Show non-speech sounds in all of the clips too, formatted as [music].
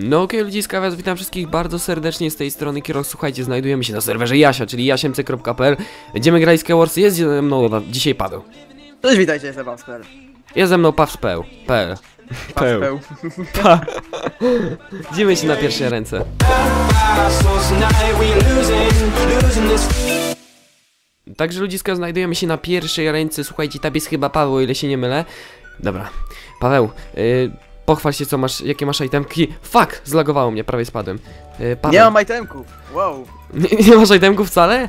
No okej, ludziska, was witam wszystkich bardzo serdecznie z tej strony Kiro. Słuchajcie, znajdujemy się na serwerze Jasia, czyli jasiemc.pl. Będziemy grać Skywars, jest ze mną dzisiaj Paweł. Cześć, witajcie, jestem Paweł. Jest ze mną Pawspel. PL. Paweł. Widzimy [laughs] się na pierwsze ręce. Także ludziska, znajdujemy się na pierwszej ręce. Słuchajcie, tam jest chyba Paweł, o ile się nie mylę. Dobra. Paweł, yy, pochwal się, co masz, jakie masz itemki. Fuck! Zlagowało mnie, prawie spadłem. Yy, Paweł, Nie mam itemków. Wow. [laughs] nie, nie masz itemków wcale?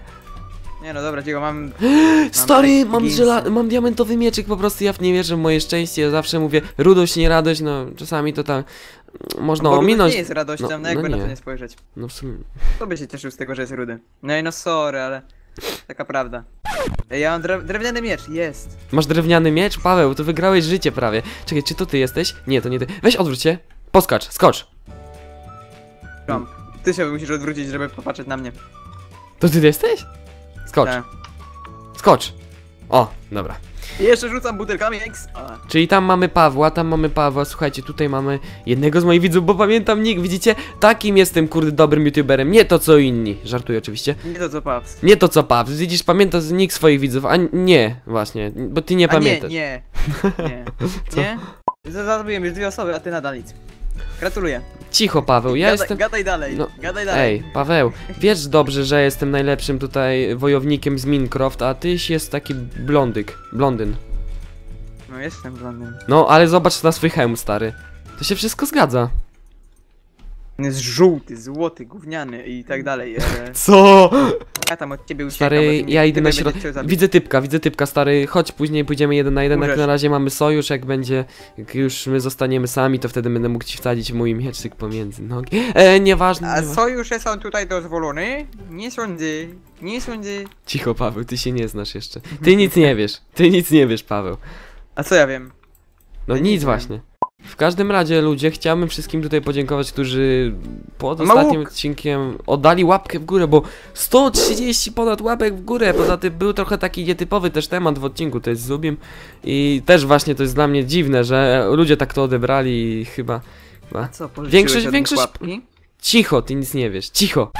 Nie no dobra, cicho, mam... [gasps] Stary, mam, ginsy. żela- mam diamentowy mieczyk, po prostu ja w nie wierzę w moje szczęście, ja zawsze mówię radość, nie radość, no czasami to tam można rudy ominąć. nie jest radością, No, no, no jakby na nie. to nie spojrzeć. No w sumie. Kto by się cieszył z tego, że jest rudy? No i no sorry, ale... Taka prawda. Ej, ja mam drew drewniany miecz, jest. Masz drewniany miecz? Paweł, to wygrałeś życie prawie. Czekaj, czy to ty jesteś? Nie, to nie ty. Weź odwróć się. Poskacz, skocz. Trump. Ty się musisz odwrócić, żeby popatrzeć na mnie. To ty jesteś? Skocz, Tak. skocz. O, dobra. I jeszcze rzucam butelkami. A. Czyli tam mamy Pawła, tam mamy Pawła, słuchajcie, tutaj mamy jednego z moich widzów, bo pamiętam nick, widzicie? Takim jestem, kurde, dobrym youtuberem, nie to co inni. Żartuję oczywiście. Nie to co Paps. Nie to co Paweł, widzisz, pamiętasz nick swoich widzów, a nie, właśnie, bo ty nie A pamiętasz. Nie, [laughs] nie. Nie? Nie? Zabiłem już dwie osoby, a ty nadal nic. Gratuluję. Cicho Paweł, ja gadaj, jestem... gadaj dalej, No, gadaj dalej. Ej, Paweł, wiesz dobrze, że jestem najlepszym tutaj wojownikiem z Minecraft, a tyś jest taki blondyk, blondyn. No jestem blondyn. No, ale zobacz na swój hełm, stary. To się wszystko zgadza. On jest żółty, złoty, gówniany i tak dalej. ale Co? Ja tam od ciebie uciekam. Stary, ja idę na środek. Widzę typka, widzę typka, stary. Chodź, później pójdziemy jeden na jeden. Jak na razie mamy sojusz, jak będzie, jak już my zostaniemy sami, to wtedy będę mógł ci wsadzić mój mieczyk pomiędzy nogi. E, nieważne. A nieważne. sojusze są tutaj dozwolone? Nie sądzę, nie sądzę. Cicho, Paweł, ty się nie znasz jeszcze. Ty nic nie wiesz, ty nic nie wiesz, Paweł. A co ja wiem? No Ja nic wiem. właśnie. W każdym razie ludzie, chciałbym wszystkim tutaj podziękować, którzy pod Ma ostatnim łuk. odcinkiem oddali łapkę w górę, bo 130 ponad łapek w górę, poza tym był trochę taki nietypowy też temat w odcinku, to jest Zubim i też właśnie to jest dla mnie dziwne, że ludzie tak to odebrali i chyba... chyba... A co, pożyczyłeś Większość- od nich większość- łapki? Cicho, ty nic nie wiesz, cicho!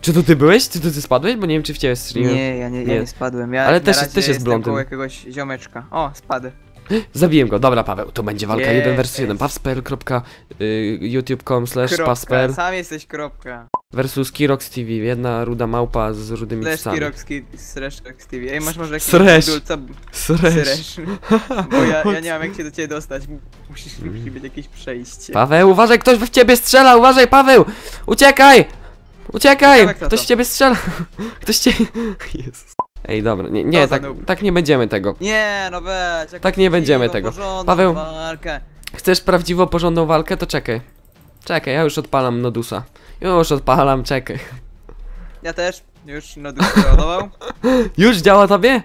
Czy to ty byłeś? Czy to ty spadłeś? Bo nie wiem czy w ciebie strzeliłem. Nie, ja nie, ja Nie. nie spadłem. Ja Ale na też- razie też jest jestem blondyn. koło jakiegoś ziomeczka. O, spadł. Zabiłem go, dobra Paweł, to będzie walka Jest. 1 versus 1, pawspel.youtube.com slash Kropka, pawspel sam jesteś kropka. versus Kirox TV, jedna ruda małpa z rudymi Slash psami. Slash Kirokski TV. Ej, masz może jakiś Sresz. dul- co- Sresz. Sresz. [laughs] Bo ja, ja nie mam jak się do ciebie dostać. Musisz, musi być jakieś przejście. Paweł, uważaj, ktoś w ciebie strzela, uważaj, Paweł! Uciekaj! Uciekaj! Ciekawe, kto Ktoś to. w ciebie strzela! [laughs] Ktoś cię... [laughs] Jezus. Ej, dobra, nie, nie tak, tak nie będziemy tego. Nie, no weź. Tak nie będziemy tego. porządną Paweł. Walkę. Chcesz prawdziwą, porządną walkę, to czekaj. Czekaj, ja już odpalam Nodusa. Już odpalam, czekaj. Ja też. Już no załadował. [laughs] Już działa tobie?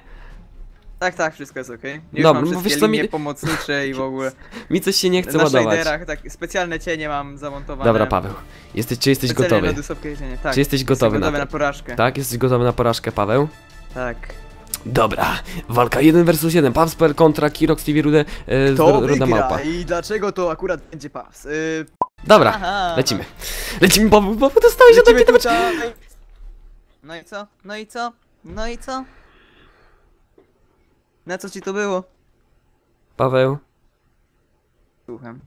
Tak, tak, wszystko jest okej. Już Dobra, mam bo wszystkie wiesz co, mi- linie pomocnicze i w ogóle. [laughs] Mi coś się nie chce Na ładować. shaderach tak, specjalne cienie mam zamontowane. Dobra, Paweł. Jesteś, czy jesteś Specjalnie gotowy? cienie, tak. Czy jesteś Jestem gotowy na gotowy to? na porażkę. Tak, jesteś gotowy na porażkę, Paweł? Tak. Dobra, walka 1 versus 1. Pawsper kontra Kirox TV Rudę, e, z To Ruda Małpa. i dlaczego to akurat będzie pas? Yy, Dobra, aha. lecimy. Lecimy, Paweł, Paweł, dostałeś mnie Lecimy to tutaj. No i co? No i co? No i co? Na co ci to było? Paweł, Słucham.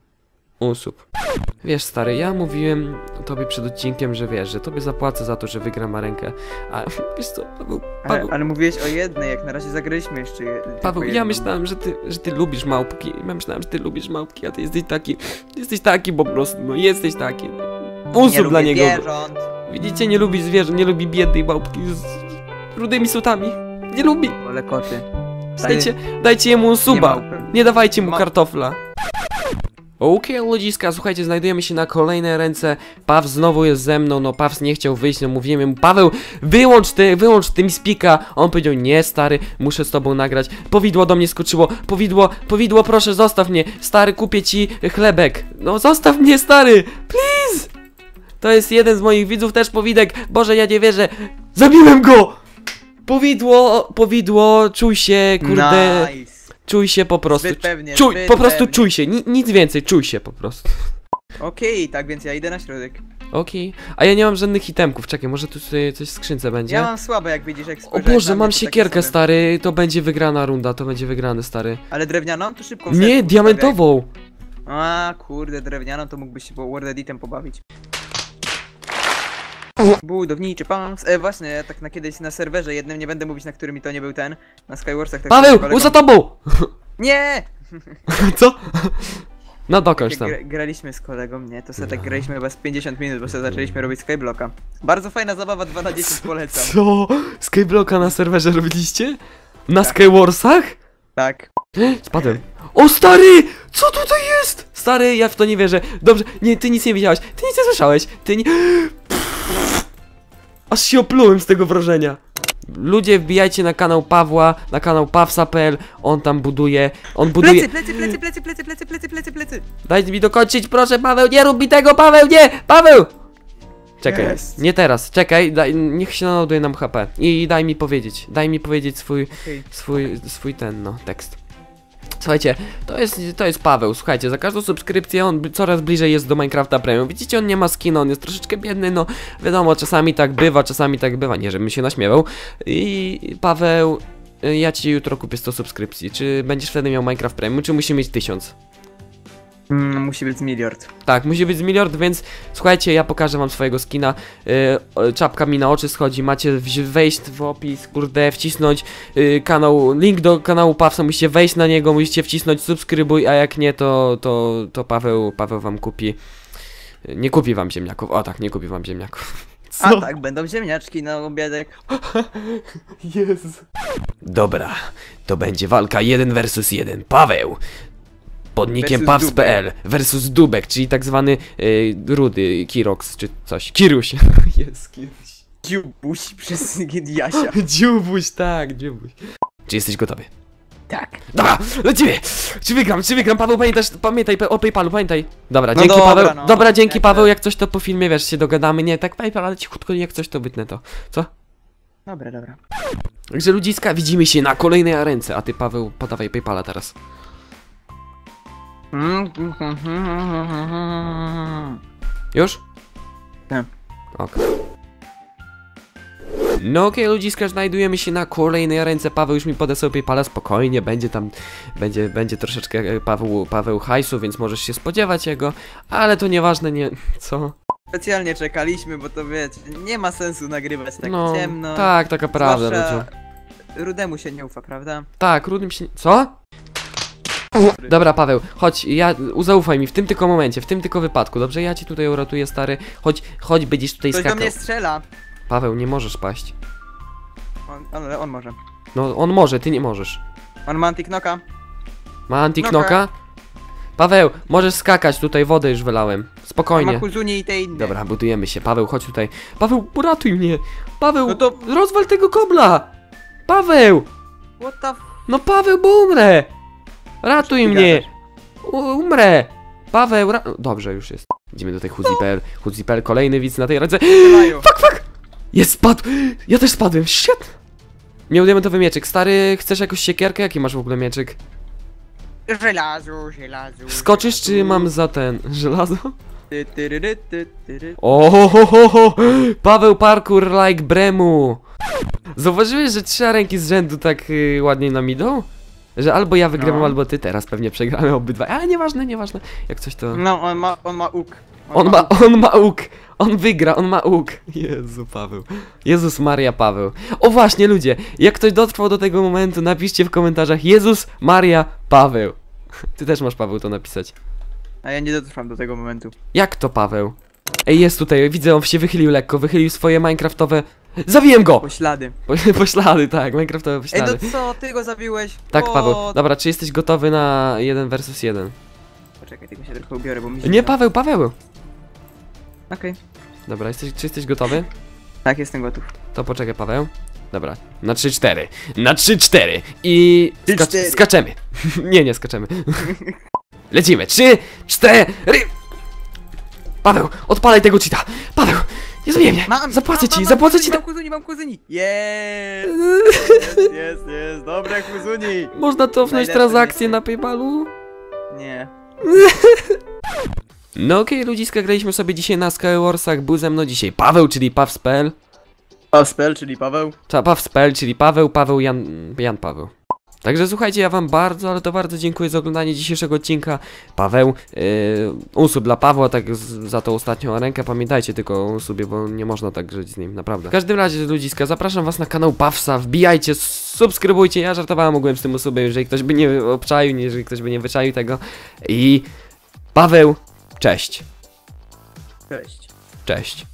Wiesz, stary, ja mówiłem tobie przed odcinkiem, że wiesz, że tobie zapłacę za to, że wygram rękę. A [laughs] wiesz co, Paweł, Ale, Paweł, ale mówiłeś o jednej, jak na razie zagraliśmy jeszcze je, Paweł, ja myślałem, że ty, że ty lubisz małpki. Ja myślałem, że ty lubisz małpki, a ty jesteś taki, jesteś taki po prostu, no jesteś taki. Nie Usób dla niego. Zwierząt. Widzicie, nie lubi zwierząt, nie lubi biednej małpki z rudymi sutami. Nie lubi. Wolę koty. Dajcie, dajcie jemu suba. małpy. Nie dawajcie mu Ma- kartofla. Okej, ludziska, słuchajcie, znajdujemy się na kolejnej ręce. Paw znowu jest ze mną, no Paws nie chciał wyjść, no mówiłem mu, Paweł, wyłącz ty, wyłącz tym spika. On powiedział, nie stary, muszę z tobą nagrać. Powidło do mnie skoczyło, powidło, powidło, proszę, zostaw mnie. Stary, kupię ci chlebek. No zostaw mnie, stary, please. To jest jeden z moich widzów, też powidek. Boże, ja nie wierzę. Zabiłem go! Powidło, powidło, czuj się, kurde. Nice. Czuj się po prostu. Zbyt pewnie, czuj, zbyt po prostu pewnie. czuj się, ni nic więcej, czuj się po prostu. Okej, tak więc ja idę na środek. Okej. A ja nie mam żadnych itemków, czekaj, może tu sobie coś w skrzynce będzie? Ja mam słabe, jak widzisz, jak O spojrzałeś Boże, na mam mnie, to takie siekierkę, słabe. stary, to będzie wygrana runda, to będzie wygrany, stary. Ale drewnianą to szybko Nie, serku diamentową! A kurde, drewnianą to mógłbyś się po Word Editem pobawić. Budowniczy pan. E, właśnie, tak na kiedyś na serwerze jednym, nie będę mówić na którym i to nie był ten, na Skywarsach tak Paweł, kolegą- za tobą! [laughs] Nie! [laughs] Co? No dokończ tam. gra, graliśmy z kolegą, nie, to sobie tak graliśmy chyba z 50 minut, bo sobie zaczęliśmy robić Skyblocka. Bardzo fajna zabawa, 2 na 10 [laughs] polecam. Co? Skyblocka na serwerze robiliście? Na Tak. Skywarsach? Tak. [gasps] Spadłem. O stary! Co tutaj jest? Stary, ja w to nie wierzę. Dobrze, nie, ty nic nie widziałeś. Ty nic nie słyszałeś. Ty nie... Aż się oplułem z tego wrażenia. Ludzie wbijajcie na kanał Pawła, na kanał pawsa.pl, on tam buduje, on buduje... Plecy, plecy, plecy, plecy, plecy, plecy, plecy, plecy, Daj mi dokończyć, proszę Paweł, nie rób mi tego, Paweł, nie, Paweł! Czekaj, yes. nie teraz, czekaj, daj, niech się naładuje nam HP i, daj mi powiedzieć, daj mi powiedzieć swój, okay. swój, swój ten, no, tekst. Słuchajcie, to jest, to jest Paweł, słuchajcie, za każdą subskrypcję on coraz bliżej jest do Minecrafta Premium. Widzicie, on nie ma skina, on jest troszeczkę biedny, no wiadomo, czasami tak bywa, czasami tak bywa, nie żebym się naśmiewał. I Paweł, y, ja ci jutro kupię 100 subskrypcji, czy będziesz wtedy miał Minecraft Premium, czy musi mieć 1000? Mm, musi być z miliard. Tak, musi być z miliard, więc słuchajcie, ja pokażę wam swojego skina. Yy, czapka mi na oczy schodzi, macie wejść w opis, kurde, wcisnąć yy, kanał, link do kanału Pawsa, musicie wejść na niego, musicie wcisnąć subskrybuj, a jak nie, to, to, to Paweł, Paweł wam kupi. Yy, Nie kupi wam ziemniaków, o tak, nie kupi wam ziemniaków. A tak, będą ziemniaczki na obiadek. [laughs] Jezu. Dobra, to będzie walka 1 versus 1. Paweł! Pod nickiem Versus Paws.pl versus Dubek, czyli tak zwany y, Rudy Kirox, czy coś. Kiruś. [laughs] Jest Kiruś. Dziubuś przez Jasia. [laughs] Dziubuś, tak, dziubuś. Czy jesteś gotowy? Tak. Dobra, lecimy! Czy wygram, czy wygram? Paweł, pamiętasz, pamiętaj o Paypalu, pamiętaj. Dobra, No dzięki dobra, Paweł. no. Dobra, dzięki Paweł, jak coś to po filmie, wiesz, się dogadamy. Nie, tak Paypal, ale cichutko, jak coś to wytnę to. Co? Dobra, dobra. Także ludziska, widzimy się na kolejnej arence, a ty Paweł, podawaj Paypala teraz. Już? Tak. Ok. No okej, ludziska, znajdujemy się na kolejnej ręce. Paweł już mi podesłał Paypala, spokojnie, będzie tam, będzie, będzie troszeczkę e, Paweł, Paweł hajsu, więc możesz się spodziewać jego, ale to nieważne, nie, co? Specjalnie czekaliśmy, bo to wiecie, nie ma sensu nagrywać tak no, ciemno. tak, taka prawda? Rudemu się nie ufa, prawda? Tak, rudym się, co? Dobra, Paweł, chodź, ja, zaufaj mi w tym tylko momencie, w tym tylko wypadku, dobrze? Ja ci tutaj uratuję, stary, chodź, chodź, będziesz tutaj Ktoś do skakał. mnie strzela. Paweł, nie możesz paść. On, on, on może. No, on może, ty nie możesz. On ma antiknoka. Ma antiknoka? Paweł, możesz skakać, tutaj wodę już wylałem. On ma Spokojnie. kuzuni i te inne. Dobra, budujemy się. Paweł, chodź tutaj. Paweł, uratuj mnie! Paweł, No to- rozwal tego kobla! Paweł! What the f... No Paweł, bo umrę! Ratuj mnie! U umrę! Paweł, ra... Dobrze, już jest. Idziemy do tej Huzi.pl. Huzi.pl, kolejny widz na tej ręce. Fuck, fuck! Jest, spadł! Ja też spadłem, shit! Miał diamentowy mieczyk. Stary, chcesz jakąś siekierkę? Jaki masz w ogóle mieczyk? Żelazo, żelazo. Skoczysz, czy mam za ten... żelazo? Ohohoho! Paweł Parkour like Bremu! Zauważyłeś, że trzy ręki z rzędu tak y, ładnie nam idą? Że albo ja wygrywam, No. albo ty teraz pewnie przegramy obydwa. Ale nieważne, nieważne. Jak coś to... No, on ma, on ma łuk. On ma, on ma łuk! On wygra, on ma łuk! Jezu, Paweł. Jezus Maria Paweł. O właśnie, ludzie! Jak ktoś dotrwał do tego momentu, napiszcie w komentarzach Jezus Maria Paweł. [laughs] Ty też masz, Paweł, to napisać. A ja nie dotrwam do tego momentu. Jak to Paweł? Ej, jest tutaj, widzę, on się wychylił lekko, wychylił swoje minecraftowe... Zabiłem go! Poślady. Po, poślady, [laughs] tak, minecraftowe Ej, poślady. no co, ty go zabiłeś? Tak, O, Paweł. Dobra, czy jesteś gotowy na 1 versus 1? Poczekaj, tylko się trochę ubiorę, bo mi Nie, zimno. Paweł, Paweł! Okej. Dobra, jesteś, czy jesteś gotowy? Tak, jestem gotów. To poczekaj, Paweł. Dobra, na 3-4. Na 3-4 i skacz, 3-4. skaczemy. [laughs] nie, nie skaczemy. [laughs] Lecimy. 3, 4. Paweł, odpalaj tego cheata. Paweł, nie zabijaj mnie. Mam, Zapłacę mam, ci, mam, zapłacę ci. kuzyni, Ta... Mam kuzyni, mam kuzyni. Jest, jest, [laughs] jest, jest, dobre kuzyni. Można cofnąć transakcję na Paypalu? Nie. [laughs] No okej, ludziska, graliśmy sobie dzisiaj na Skywarsach, był ze mną dzisiaj Paweł, czyli Pawspel, Paspel, czyli Paweł. Cza- Pawspel, czyli Paweł, Paweł, Jan, Jan Paweł. Także słuchajcie, ja wam bardzo, ale to bardzo dziękuję za oglądanie dzisiejszego odcinka. Paweł, yy, unsub dla Pawła, tak z, za tą ostatnią rękę, pamiętajcie tylko o unsubie, bo nie można tak żyć z nim, naprawdę. W każdym razie, ludziska, zapraszam was na kanał Pawsa, wbijajcie, subskrybujcie, ja żartowałem ogółem z tym usubem, jeżeli ktoś by nie obczaił, nie- jeżeli ktoś by nie wyczaił tego. I Paweł, cześć, Cześć. cześć.